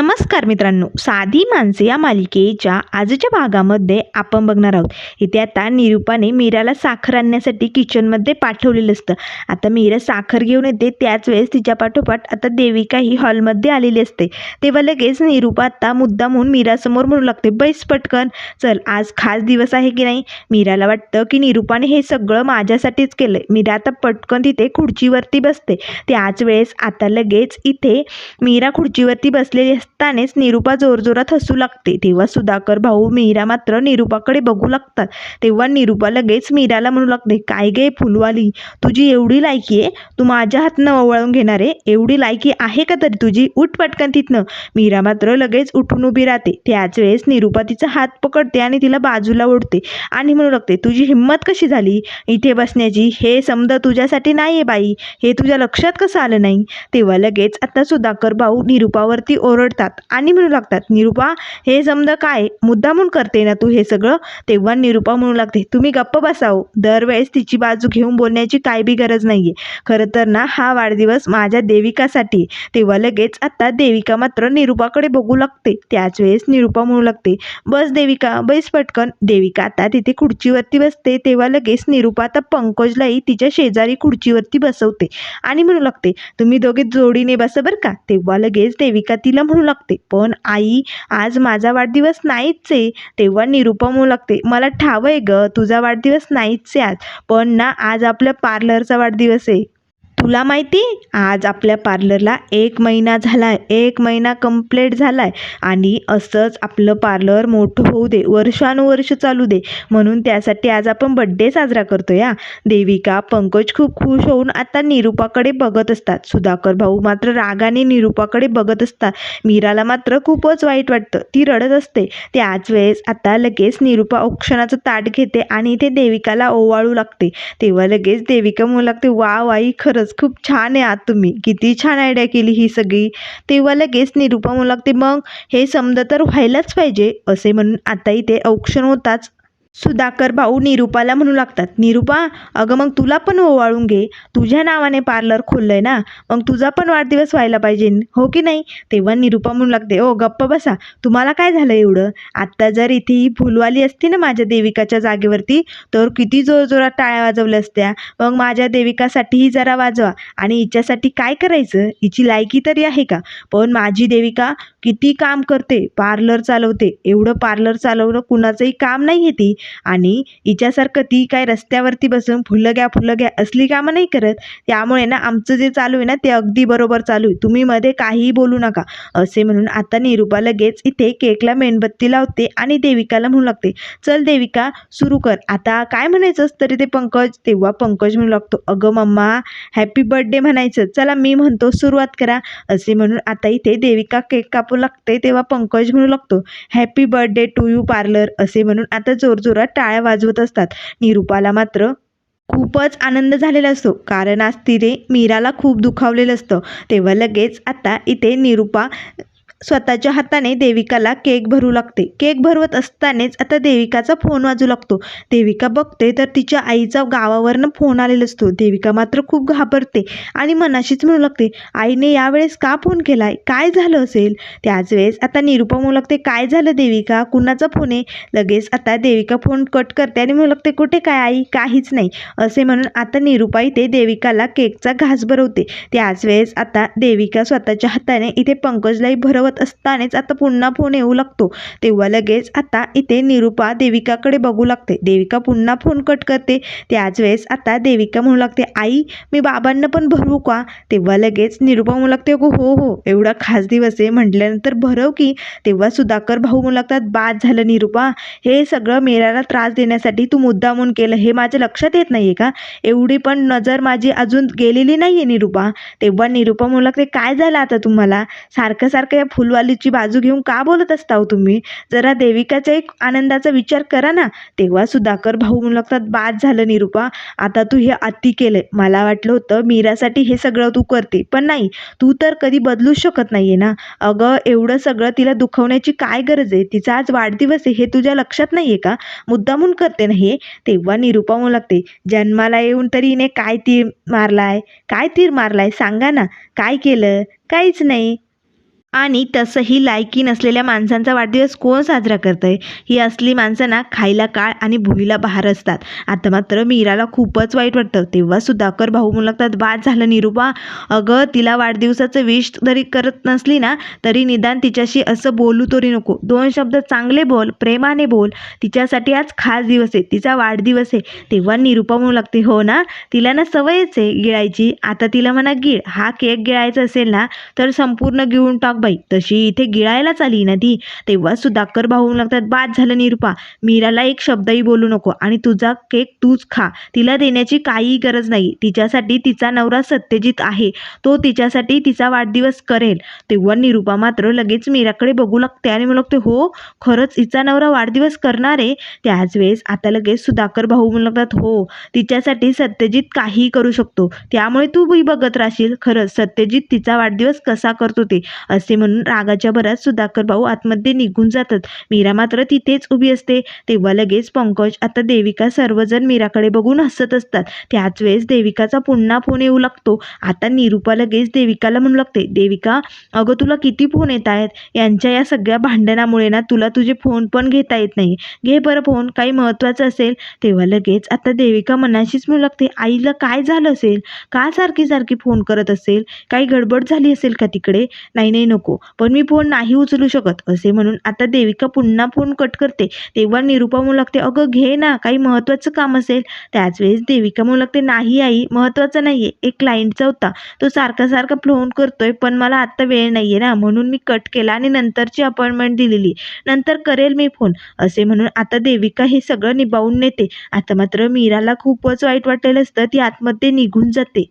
नमस्कार मित्रांनो साधी माणसे या मालिकेच्या आजच्या भागामध्ये आपण बघणार आहोत. इथे आता निरूपाने मीराला साखर आणण्यासाठी किचनमध्ये पाठवलेलं असतं. आता मीरा साखर घेऊन येते त्याच वेळेस तिच्या पाठोपाठ आता देविका ही हॉलमध्ये आलेली असते. तेव्हा लगेच निरूपा आता मुद्दामून मीरासमोर म्हणू लागते बैस पटकन चल आज खास दिवस आहे की नाही? मीराला वाटतं की निरूपाने हे सगळं माझ्यासाठीच केलं मीरा आता पटकन तिथे खुर्चीवरती बसते. त्याच वेळेस आता लगेच इथे मीरा खुर्चीवरती बसलेली असते. असतानाच निरूपा जोरजोरात हसू लागते. तेव्हा सुधाकर भाऊ मीरा मात्र निरूपाकडे बघू लागतात. तेव्हा निरूपा लगेच मीराला म्हणू लागते काय गे फुलवाली? तुझी एवढी लायकी आहे? तू माझ्या हातनं ओवाळून घेणार आहे? एवढी लायकी आहे का तरी तुझी? उठ पटकन तिथनं. मीरा मात्र लगेच उठून उभी राहते. त्याच वेळेस निरूपा तिचा हात पकडते आणि तिला बाजूला ओढते आणि म्हणू लागते तुझी हिंमत कशी झाली? इथे बसण्याची? हे समजा तुझ्यासाठी नाही आहे बाई. हे तुझ्या लक्षात कसं आलं नाही? तेव्हा लगेच आता सुधाकर भाऊ निरूपावरती ओरडतात. आणि म्हणू लागतात निरूपा हे समजा काय? मुद्दामून करते ना तू हे सगळं? तेव्हा निरूपा म्हणू लागते तुम्ही गप्प बसाव दरवेळेस तिची बाजू घेऊन बोलण्याची काय बी गरज नाही आहे खरं तर ना हा वाढदिवस माझ्या देविकासाठी. तेव्हा लगेच आता देविका मात्र निरूपाकडे बघू लागते. त्याच वेळेस निरूपा म्हणू लागते बस देविका बैस पटकन. देविका आता तिथे खुर्चीवरती बसते. तेव्हा लगेच निरूपा आता पंकजलाही तिच्या शेजारी खुर्चीवरती बसवते. आणि म्हणू लागते तुम्ही दोघे जोडीने बसा बरं का? तेव्हा लगेच देविका तिला म्हणू लागते पण आई आज माझा वाढदिवस नाहीच आहे तेव्हा निरुपमू लागते. मला ठाव आहे ग तुझा वाढदिवस नाहीच आहे आज. पण ना आज आपल्या पार्लरचा वाढदिवस आहे तुला माहिती? आज आपल्या पार्लरला एक महिना झाला आहे एक महिना कंप्लीट झाला आहे आणि असंच आपलं पार्लर मोठं होऊ दे. वर्षानुवर्ष चालू दे. म्हणून त्यासाठी आज आपण बड्डे साजरा करतो या देविका पंकज खूप खुश होऊन आता निरूपाकडे बघत असतात. सुधाकर भाऊ मात्र रागाने निरूपाकडे बघत असतात. मीराला मात्र खूपच वाईट वाटतं. ती रडत असते. त्याच वेळेस आता लगेच निरूपा औक्षणाचं ताट घेते आणि ते देविकाला ओवाळू लागते. तेव्हा लगेच देविका म्हणू लागते वा वाई खरंच खूप छान आहे आत तुम्ही. किती छान आयडिया केली ही सगळी. तेव्हा लगेच निरूपा म्हणू लागते मग हे समजा तर व्हायलाच पाहिजे. असे म्हणून आता इथे औक्षण होताच सुधाकर भाऊ निरूपाला म्हणू लागतात निरूपा अगं मग तुला पण ओवाळून घे. तुझ्या नावाने पार्लर खोललंय ना मग तुझा पण वाढदिवस व्हायला पाहिजे हो की नाही? तेव्हा निरूपा म्हणू लागते ओ गप्प बसा. तुम्हाला काय झालं एवढं? आत्ता जर इथे ही फुलवाली असती ना माझ्या देविकाच्या जागेवरती तर किती जोरजोरात टाळ्या वाजवल्या असत्या. मग माझ्या देविकासाठीही जरा वाजवा आणि हिच्यासाठी काय करायचं? हिची लायकी तरी आहे का? पण माझी देविका किती काम करते पार्लर चालवते. एवढं पार्लर चालवणं कुणाचंही काम नाही आहे ती. आणि हिच्यासारखं ती काय रस्त्यावरती बसून फुलं घ्या फुलं घ्या असली कामं नाही करत त्यामुळे ना आमचं जे चालू आहे ना ते अगदी बरोबर चालू आहे. तुम्ही मध्ये काहीही बोलू नका. असे म्हणून आता निरूपा लगेच इथे केकला मेणबत्ती लावते आणि देविकाला म्हणू लागते चल देविका सुरू कर. आता काय म्हणायचंस तरी ते पंकज? तेव्हा पंकज म्हणू लागतो अगं मम्मा हॅपी बर्थडे म्हणायचं. चला मी म्हणतो सुरुवात करा. असे म्हणून आता इथे देविका केक कापू लागते तेव्हा पंकज म्हणू लागतो happy birthday to you parlour असे म्हणून आता जोरात टाळ्या वाजवत असतात. निरूपाला मात्र खूपच आनंद झालेला असतो. कारण आज तिने मीराला खूप दुखावलेलं असतं. तेव्हा लगेच आता इथे निरूपा स्वतःच्या हाताने देविकाला केक भरू लागते. केक भरवत असतानाच आता देविकाचा फोन वाजू लागतो. देविका बघते तर तिच्या आईचा गावावरनं फोन आलेला असतो. देविका मात्र खूप घाबरते आणि मनाशीच म्हणू लागते आईने यावेळेस का फोन केलाय? काय झालं असेल? त्याच वेळेस आता निरूपा म्हणू लागते काय झालं देविका? कुणाचा फोन आहे? लगेच आता देविका फोन कट करते आणि म्हणू लागते कुठे काय आई? काहीच नाही. असे म्हणून आता निरूपा इथे देविकाला केकचा घास भरवते. त्याच वेळेस आता देविका स्वतःच्या हाताने इथे पंकजलाही भरवत असतानाच आता पुन्हा फोन येऊ लागतो. तेव्हा लगेच आता इथे निरूपा देविकाकडे बघू लागते. देविका पुन्हा फोन कट करते. त्याच वेळेस आता देविका म्हणू लागते आई मी बाबांना पण भरवू का? तेव्हा लगेच निरूपा म्हणू लागते "अगं, हो हो एवढा खास दिवस आहे. म्हटल्यानंतर भरव की. तेव्हा सुधाकर भाऊ म्हणू लागतात बाद झालं निरूपा हे सगळं मेराला त्रास देण्यासाठी तू मुद्दामून केलं हे माझ्या लक्षात येत नाही आहे का? एवढी पण नजर माझी अजून गेलेली नाही आहे निरूपा. तेव्हा निरूपा म्हणू लागते काय झालं आता तुम्हाला? सारखं सारखं या फुलवालीची बाजू घेऊन का बोलत असता हो तुम्ही? जरा देविकाचा एक आनंदाचा विचार करा ना. तेव्हा सुधाकर भाऊ लागतात बाद झालं निरूपा आता तू हे अति केलंय. मला वाटलं होतं मीरासाठी हे सगळं तू करते पण नाही. तू तर कधी बदलूच शकत नाहीये ना. अगं एवढं सगळं तिला दुखवण्याची काय गरज आहे? तिचा आज वाढदिवस आहे हे तुझ्या लक्षात नाहीये का? मुद्दामून करते ना हे. तेव्हा निरूपा म्हणू लागते जन्माला येऊन तरी हिने काय तीर मारलाय? काय तीर मारलाय? सांगा ना. काय केलं? काहीच नाही. आणि तसंही लायकी नसलेल्या माणसांचा वाढदिवस कोण साजरा करतंय? ही असली माणसं ना खायला काळ आणि भुईला बहार असतात. आता मात्र मीराला खूपच वाईट वाटतं. तेव्हा सुधाकर भाऊ म्हणू लागतात बाद झालं निरुपा. अगं तिला वाढदिवसाचं विश जरी करत नसली ना तरी निदान तिच्याशी असं बोलू तरी नको. दोन शब्द चांगले बोल प्रेमाने बोल. तिच्यासाठी आज खास दिवस आहे. तिचा वाढदिवस आहे. तेव्हा निरुपा म्हणू लागते हो ना तिला ना सवयच आहे गिळायची. आता तिला म्हणा गिळ. हा केक गिळायचा असेल ना तर संपूर्ण गिळून टाक बाई तशी इथे गिळायलाच आली ना ती. तेव्हा सुधाकर भाऊ म्हणू लागतात बाद झालं निरुपा मीराला एक शब्दही बोलू नको आणि तुझा केक तूच खा. तिला देण्याची काहीही गरज नाही. तिच्यासाठी तिचा नवरा सत्यजित आहे. तो तिच्यासाठी तिचा वाढदिवस करेल. तेव्हा निरुपा मात्र लगेच मीराकडे बघू लागते आणि म्हणू लागते हो खरंच हिचा नवरा वाढदिवस करणार आहे. त्याच वेळेस आता लगेच सुधाकर भाऊ म्हणू लागतात हो तिच्यासाठी सत्यजित काहीही करू शकतो. त्यामुळे तू बी बघत राहशील. खरंच सत्यजित तिचा वाढदिवस कसा करतो ते. असे म्हणून रागाच्या भरात सुधाकर भाऊ आतमध्ये निघून जातात. मीरा मात्र तिथेच उभी असते. तेव्हा लगेच पंकज आता देविका सर्वजण मीराकडे बघून हसत असतात. त्याच वेळेस देविकाचा पुन्हा फोन येऊ लागतो. आता निरुपा लगेच देविकाला म्हणू लागते देविका अगं तुला किती फोन येत आहेत? यांच्या या सगळ्या भांडणामुळे ना तुला तुझे फोन पण घेता येत नाही. घे बरं फोन काही महत्त्वाचं असेल. तेव्हा लगेच आता देविका मनाशीच म्हणू लागते आईला काय झालं असेल? का सारखी सारखी फोन करत असेल? काही गडबड झाली असेल का तिकडे? नाही नाही नको. पण मी फोन नाही उचलू शकत असे म्हणून आता देविका पुन्हा फोन कट करते. तेव्हा निरुपा म्हणू लागते अगं घे ना काही महत्त्वाचं काम असेल. त्याच वेळेस देविका म्हणू लागते नाही आई महत्त्वाचं नाही आहे एक क्लायंटचा होता. तो सारखा सारखा फोन करतोय पण मला आत्ता वेळ नाही आहे ना. म्हणून मी कट केला आणि नंतरची अपॉइंटमेंट दिलेली. नंतर करेल मी फोन असे म्हणून आता देविका हे सगळं निभावून नेते. आता मात्र मीराला खूपच वाईट वाटलेलं असतं ती आतमध्ये निघून जाते.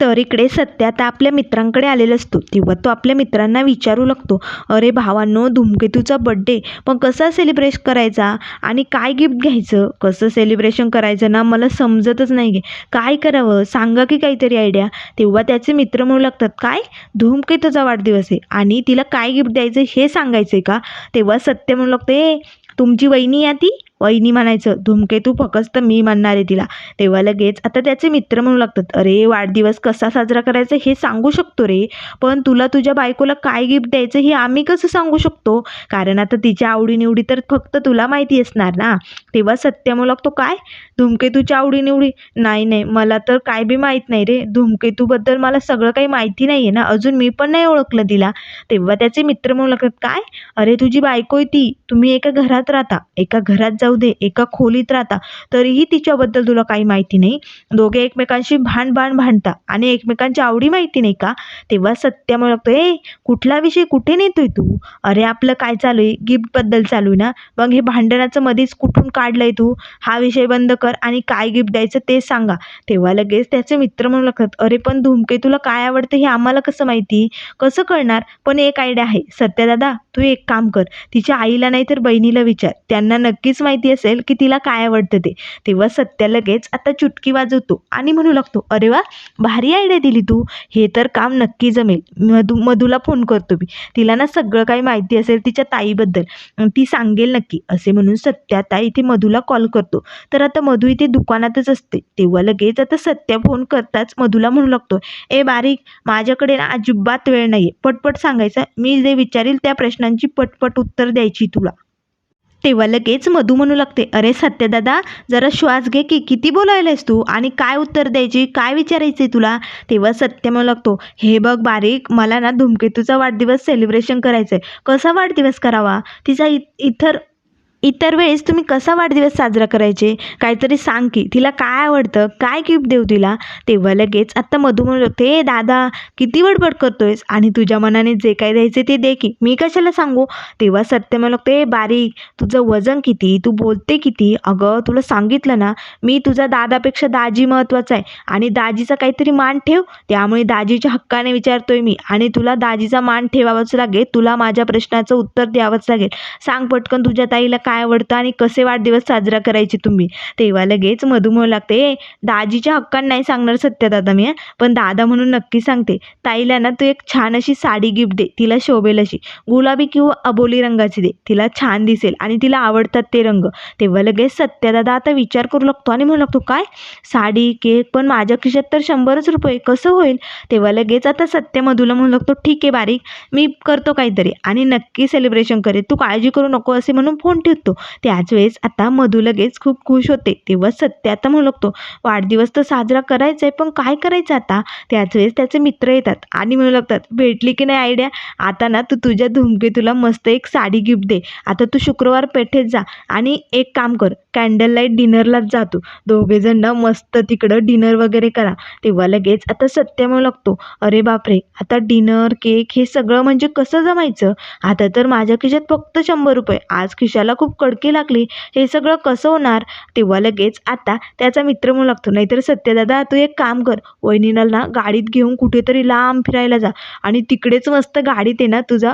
तर इकडे सत्य आता आपल्या मित्रांकडे आलेला असतो. तेव्हा तो आपल्या मित्रांना विचारू लागतो. अरे भावांनो धूमकेतूचा बड्डे पण कसा सेलिब्रेट करायचा? आणि काय गिफ्ट घ्यायचं? कसं सेलिब्रेशन करायचं ना? मला समजतच नाही गे. काय करावं? सांगा की काहीतरी आयडिया तेव्हा त्याचे मित्र म्हणू लागतात काय? धूमकेतूचा वाढदिवस आहे. आणि तिला काय गिफ्ट द्यायचं हे सांगायचं आहे का? तेव्हा सत्य म्हणू लागतं ए तुमची वहिनी या ती? वहिनी म्हणायचं धूमकेतू फकस्त मी म्हणणार आहे तिला. तेव्हा लगेच आता त्याचे मित्र म्हणू लागतात अरे वाढदिवस कसा साजरा करायचा हे सांगू शकतो रे पण तुला तुझ्या बायकोला काय गिफ्ट द्यायचं हे आम्ही कसं सांगू शकतो? कारण आता तिच्या आवडीनिवडी तर फक्त तुला माहिती असणार ना. तेव्हा सत्य म्हणू लागतो काय? धूमकेतूच्या आवडीनिवडी? नाही नाही मला तर काय बी माहीत नाही रे धूमकेतूबद्दल मला सगळं काही माहिती नाही आहे ना अजून मी पण नाही ओळखलं तिला. तेव्हा त्याचे मित्र म्हणू लागतात काय? अरे तुझी बायको आहे ती तुम्ही एका घरात राहता एका घरात जाऊ दे एका खोलीत राहता. तरीही तिच्याबद्दल तुला काही माहिती नाही. दोघे एकमेकांशी भांड भांड भांडता. आणि एकमेकांची आवडी माहिती नाही का? तेव्हा सत्य मग लागतो ए कुठला विषय? कुठे नेतोय तू? अरे आपलं काय चालू आहे? गिफ्टबद्दल चालू आहे ना? मग हे भांडणाचं मध्येच कुठून काढलंय तू? हा विषय बंद कर आणि काय गिफ्ट द्यायचं ते सांगा. तेव्हा लगेच त्याचे मित्र म्हणू लागतात अरे पण धुमके तुला काय आवडतं हे आम्हाला कसं माहिती? कसं कळणार? पण एक आयडिया आहे. सत्य दादा तू एक काम कर. तिच्या आईला नाही तर बहिणीला विचार. त्यांना नक्कीच माहिती असेल की तिला काय आवडतं ते. तेव्हा सत्य लगेच आता चुटकी वाजवतो आणि म्हणू लागतो अरे वा भारी आयडिया दिली तू. हे तर काम नक्की जमेल. मधू मधूला फोन करतो मी. तिला ना सगळं काही माहिती असेल तिच्या ताईबद्दल. ती सांगेल नक्की. असे म्हणून सत्या ताई इथे मधूला कॉल करतो. तर आता मधू इथे दुकानातच असते. तेव्हा लगेच आता सत्या फोन करताच मधूला म्हणू लागतो ए बारीक माझ्याकडे ना अजिबात वेळ नाही आहे पटपट सांगायचं. मी जे विचारील त्या प्रश्नांची पटपट उत्तर द्यायची तुला. तेव्हा लगेच मधू म्हणू लागते अरे सत्यदादा जरा श्वास घे की किती बोलायलायस तू? आणि काय उत्तर द्यायची? काय विचारायचे तुला? तेव्हा सत्य म्हणू लागतो हे बघ बारीक मला ना धूमकेतूचा वाढदिवस सेलिब्रेशन करायचं आहे कसा वाढदिवस करावा? तिचा इ इतर इतर वेळेस तुम्ही कसा वाढदिवस साजरा करायचे? काहीतरी सांग की तिला काय आवडतं? काय गिफ्ट देऊ तिला? तेव्हा लगेच आत्ता मधू म्हणू लागते ए दादा किती बडबड करतोयस? आणि तुझ्या मनाने जे काय द्यायचे ते दे की. मी कशाला सांगू? तेव्हा सत्य म्हणू लागते ए बारीक तुझं वजन किती? तू बोलते किती? अगं तुला सांगितलं ना मी तुझा दादापेक्षा दाजी महत्त्वाचा आहे. आणि दाजीचा काहीतरी मान ठेव. त्यामुळे दाजीच्या हक्काने विचारतोय मी. आणि तुला दाजीचा मान ठेवावाच लागेल. तुला माझ्या प्रश्नाचं उत्तर द्यावंच लागेल. सांग पटकन तुझ्या ताईला काय आवडतं आणि कसे वाढदिवस साजरा करायचे तुम्ही? तेव्हा लगेच मधू म्हणू लागते. ए दाजीच्या हक्कान नाही सांगणार सत्य दादा मी पण दादा म्हणून नक्की सांगते. ताईला ना तू एक छान अशी साडी गिफ्ट दे. तिला शोभेल अशी. गुलाबी किंवा अबोली रंगाची दे. तिला छान दिसेल आणि तिला आवडतात ते रंग. तेव्हा लगेच सत्यदादा आता विचार करू लागतो आणि म्हणू लागतो काय? साडी केक पण माझ्या खिशात तर शंभरच रुपये. कसं होईल? तेव्हा लगेच आता सत्य मधूला म्हणू लागतो ठीक आहे बारीक. मी करतो काहीतरी आणि नक्की सेलिब्रेशन करेल तू काळजी करू नको असे म्हणून फोन ठेवतो. त्याच वेळेस आता मधू लगेच खूप खुश होते. तेव्हा सत्य आता म्हणू लागतो वाढदिवस तर साजरा करायचा आहे पण काय करायचं आता? त्याच वेळेस त्याचे मित्र येतात आणि म्हणू लागतात भेटली की नाही आयडिया आता ना तू तुझ्या धुमकेतूला मस्त एक साडी गिफ्ट दे. आता तू शुक्रवार पेठेत जा आणि एक काम कर कॅन्डल लाइट डिनरलाच जा तू. दोघेजण ना मस्त तिकडं डिनर वगैरे करा. तेव्हा लगेच आता सत्य म्हणू लागतो अरे बापरे आता डिनर केक हे सगळं म्हणजे कसं जमायचं? आता तर माझ्या खिशात फक्त शंभर रुपये. आज खिशाला खूप खूप कडकी लागली. हे सगळं कसं होणार? तेव्हा लगेच आता त्याचा मित्र म्हणू लागतो. नाहीतर सत्यदादा तू एक काम कर. वहिनीला ना गाडीत घेऊन कुठेतरी लांब फिरायला जा. आणि तिकडेच मस्त गाडीत आहे ना तुझा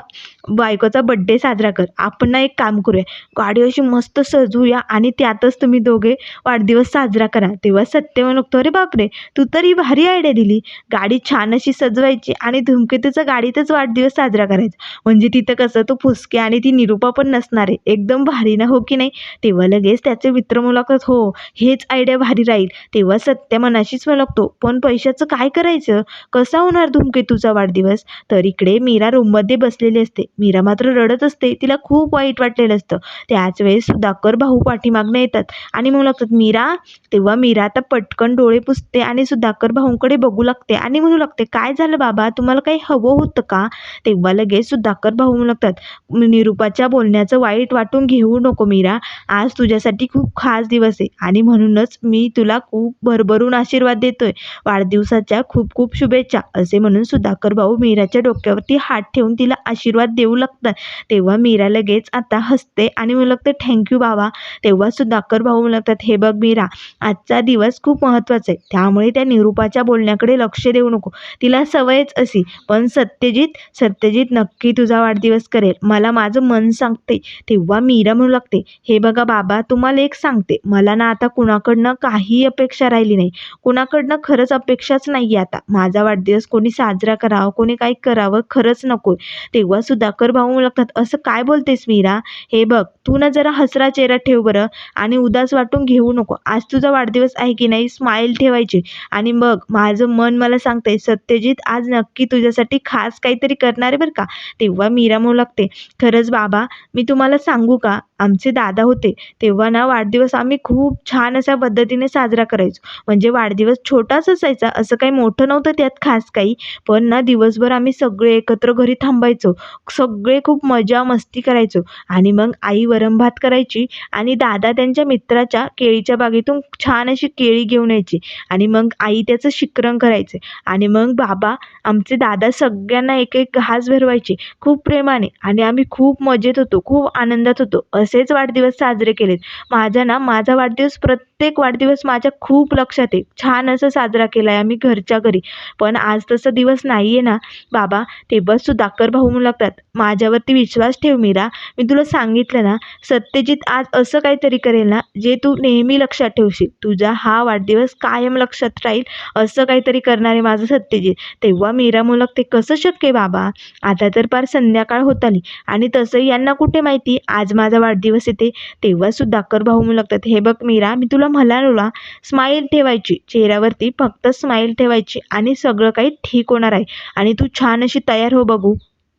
बायकोचा बड्डे साजरा कर. आपण ना एक काम करूया. गाडी अशी मस्त सजवूया आणि त्यातच तुम्ही दोघे वाढदिवस साजरा करा. तेव्हा सत्य म्हणू लागतो अरे बापरे! तू तर ही भारी आयडिया दिली. गाडी छान अशी सजवायची आणि धुमकेतूचा गाडीतच वाढदिवस साजरा करायचा. म्हणजे तिथं कसं तो फुसके आणि ती निरूपा पण नसणार आहे. एकदम भारी ना हो की नाही? तेव्हा लगेच त्याचे मित्र मुलाखत हो हेच आयडिया भारी राहील. तेव्हा सत्य मनाशीच म्हणू लागतो पण पैशाचं काय करायचं? कसा होणार धूमकेतूचा वाढदिवस? तर इकडे मीरा रूममध्ये बसलेली असते. मीरा मात्र रडत असते. तिला खूप वाईट वाटलेलं असतं. त्याच वेळेस सुधाकर भाऊ पाठीमागनं येतात. आणि म्हणू लागतात मीरा? तेव्हा मीरा आता पटकन डोळे पुसते आणि सुधाकर भाऊंकडे बघू लागते आणि म्हणू लागते काय झालं बाबा? तुम्हाला काही हवं होतं का? तेव्हा लगेच सुधाकर भाऊ म्हणू लागतात निरूपाच्या बोलण्याचं वाईट वाटून घेऊ नको मीरा. आज तुझ्यासाठी खूप खास दिवस आहे आणि म्हणूनच मी तुला खूप भरभरून आशीर्वाद देतोय. वाढदिवसाच्या खूप खूप शुभेच्छा. असे म्हणून सुधाकर भाऊ मीराच्या डोक्यावरती हात ठेवून तिला आशीर्वाद देऊ लागतात. तेव्हा मीरा लगेच आता हसते आणि मला लागतं थँक्यू बाबा तेव्हा सुधाकर भाऊ म्हणू लागतात हे बघ मीरा आजचा दिवस खूप महत्त्वाचा आहे. त्यामुळे त्या निरूपाच्या बोलण्याकडे लक्ष देऊ नको. तिला सवयच अशी. पण सत्यजित सत्यजित नक्की तुझा वाढदिवस करेल. मला माझं मन सांगते. तेव्हा मीरा म्हणू लागते. हे बघा बाबा तुम्हाला एक सांगते. मला ना आता कुणाकडनं काही अपेक्षा राहिली नाही. कुणाकडनं खरंच अपेक्षाच नाही आता. माझा वाढदिवस कोणी साजरा करावा कोणी काही करावं खरंच नको तेव्हा सुधाकर भाऊ लागतात असं काय बोलतेस मीरा? हे बघ तू ना जरा हसरा चेहरा ठेव बरं आणि उदास वाटून घेऊ नको. आज तुझा वाढदिवस आहे की नाही स्माईल ठेवायची. आणि मग माझं मन मला सांगते सत्यजित आज नक्की तुझ्यासाठी खास काहीतरी करणार आहे बरं का? तेव्हा मीरा म्हणू लागते खरंच बाबा मी तुम्हाला सांगू का? आमचे दादा होते तेव्हा ना वाढदिवस आम्ही खूप छान अशा पद्धतीने साजरा करायचो. म्हणजे वाढदिवस छोटाच असायचा असं काही मोठं नव्हतं त्यात खास काही. पण ना दिवसभर आम्ही सगळे एकत्र घरी थांबायचो सगळे खूप मजा मस्ती करायचो. आणि मग आई वरणभात करायची आणि दादा त्यांच्या मित्राच्या केळीच्या बागेतून छान अशी केळी घेऊन यायची. आणि मग आई त्याचं शिकरण करायचे. आणि मग बाबा आमचे दादा सगळ्यांना एक एक घास भरवायचे खूप प्रेमाने. आणि आम्ही खूप मजेत होतो खूप आनंदात होतो. असेच वाढदिवस साजरे केलेत. माझा ना माझा वाढदिवस प्रत्येक वाढदिवस माझ्या खूप लक्षात आहे. छान असं साजरा केला आहे आम्ही घरच्या घरी. पण आज तसा दिवस नाही आहे ना. बाबा तेव्हासुद्धा कर भाऊ म्हणू लागतात. माझ्यावरती विश्वास ठेव मीरा. मी तुला सांगितलं ना सत्यजित आज असं काहीतरी करेल ना जे तू नेहमी लक्षात ठेवशील. तुझा हा वाढदिवस कायम लक्षात राहील. असं काहीतरी करणारे माझं सत्यजित. तेव्हा मीरा म्हणू लागते कसं शक्य बाबा? आता तर फार संध्याकाळ होत आली. आणि तसंही यांना कुठे माहिती? आज माझा वाढदिवस येते तेव्हा कर भाऊ म्हणू लागतात हे बघ मीरा मी तुला म्हणालोला स्माईल ठेवायची चेहऱ्यावरती फक्त स्माईल ठेवायची आणि सगळं काही ठीक होणार आहे आणि तू छान अशी तयार हो बघू.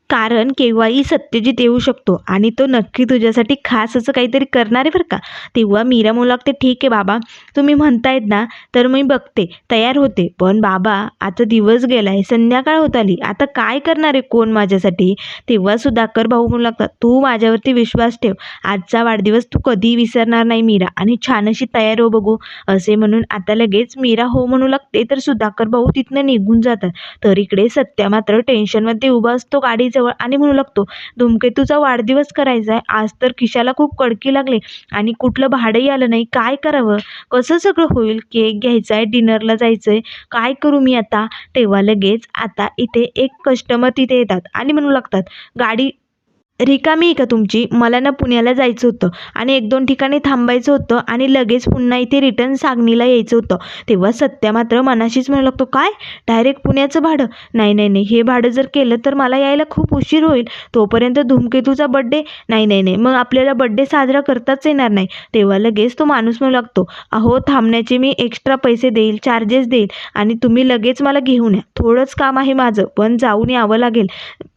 कारण केव्हाही सत्यजित येऊ शकतो आणि तो नक्की तुझ्यासाठी खास असं काहीतरी करणार आहे बरं का? तेव्हा मीरा म्हणू लागते ठीक आहे बाबा. तुम्ही म्हणतायत ना तर मी बघते. तयार होते. पण बाबा आता दिवस गेला आहे संध्याकाळ होत आली. आता काय करणार आहे कोण माझ्यासाठी? तेव्हा सुधाकर भाऊ म्हणू लागतात तू माझ्यावरती विश्वास ठेव. आजचा वाढदिवस तू कधीही विसरणार नाही मीरा. आणि छान अशी तयार हो बघू. असे म्हणून आता लगेच मीरा हो म्हणू लागते. तर सुधाकर भाऊ तिथनं निघून जातात. तर इकडे सत्या मात्र टेन्शनमध्ये उभा असतो गाडी जवळ आणि म्हणू लागतो धूमकेतूचा वाढदिवस करायचा आहे. आज तर खिशाला खूप कडकी लागले आणि कुठलं भाडंही आलं नाही. काय करावं? कसं सगळं होईल? केक घ्यायचा आहे डिनरला जायचं आहे. काय करू मी आता? तेव्हा लगेच आता इथे एक कस्टमर तिथे येतात आणि म्हणू लागतात गाडी रिकामी आहे का तुमची? मला ना पुण्याला जायचं होतं आणि एक दोन ठिकाणी थांबायचं होतं आणि लगेच पुन्हा इथे रिटर्न सांगलीला यायचं होतं. तेव्हा सत्या मात्र मनाशीच म्हणू लागतो काय? डायरेक्ट पुण्याचं भाडं? नाही नाही नाही. हे भाडं जर केलं तर मला यायला खूप उशीर होईल. तोपर्यंत धूमकेतूचा बड्डे नाही नाही नाही. मग आपल्याला बड्डे साजरा करताच येणार नाही. तेव्हा लगेच तो माणूस म्हणू लागतो अहो थांबण्याचे मी एक्स्ट्रा पैसे देईल चार्जेस देईल आणि तुम्ही लगेच मला घेऊन या. थोडंच काम आहे माझं पण जाऊन यावं लागेल.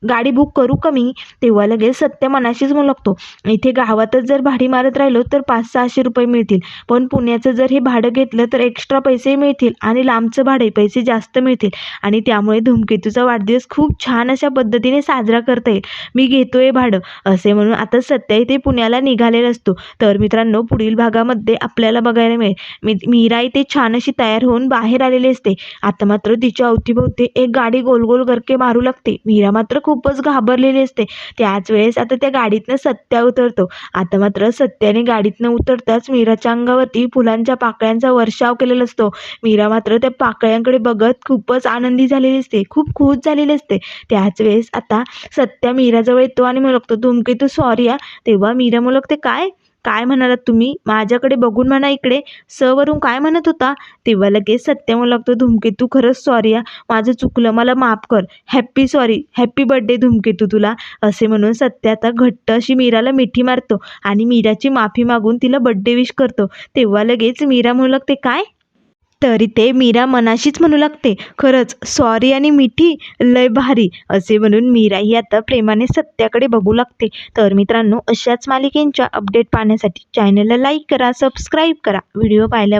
गाडी बुक करू कमी तेव्हा लगेच सत्य मनाशीच म्हणू लागतो इथे गावातच जर भाडी मारत राहिलो तर पाच सहाशे रुपये मिळतील. पण पुण्याचं जर हे भाडं घेतलं तर एक्स्ट्रा पैसे मिळतील आणि लांबचं भाडे पैसे जास्त मिळतील. आणि त्यामुळे धूमकेतूचा वाढदिवस खूप छान अशा पद्धतीने साजरा करता येईल. मी घेतोय भाडं असे म्हणून आता सत्या इथे पुण्याला निघालेला असतो. तर मित्रांनो पुढील भागामध्ये आपल्याला बघायला मिळेल. मी मीरा इथे छान अशी तयार होऊन बाहेर आलेली असते. आता मात्र तिच्या अवतीभोवती एक गाडी गोल गोल करके मारू लागते. मीरा मात्र खूपच घाबरलेली असते. त्याच वेळेस आता त्या गाडीतनं सत्या उतरतो. आता मात्र सत्याने गाडीतनं उतरताच मीराच्या अंगावरती फुलांच्या पाकळ्यांचा वर्षाव केलेला असतो. मीरा मात्र त्या पाकळ्यांकडे बघत खूपच आनंदी झालेली असते. खूप खुश झालेली असते. त्याच वेळेस आता सत्या मीराजवळ येतो आणि म्हणू लागतो धूमकेतू सॉरी या तेव्हा मीरा म्हणू लागते काय? काय म्हणालात तुम्ही? माझ्याकडे बघून म्हणा इकडे. सवरून काय म्हणत होता? तेव्हा लगेच सत्य म्हणू लागतो धूमकेतू खरंच सॉरी हा माझं चुकलं मला माफ कर. हॅप्पी सॉरी हॅप्पी बड्डे धूमकेतू तुला. असे म्हणून सत्य आता घट्ट अशी मीराला मिठी मारतो आणि मीराची माफी मागून तिला बड्डे विश करतो. तेव्हा लगेच मीरा म्हणू लागते काय? तरी ते मीरा मनाशीच म्हणू लागते. खरंच सॉरी आणि मिठी लय भारी असे म्हणून मीरा ही आता प्रेमाने सत्याकडे बघू लागते. तर मित्रांनो अशाच मालिकेंच्या अपडेट पाहण्यासाठी चॅनलला लाईक करा सबस्क्राईब करा. व्हिडिओ पाहिल्या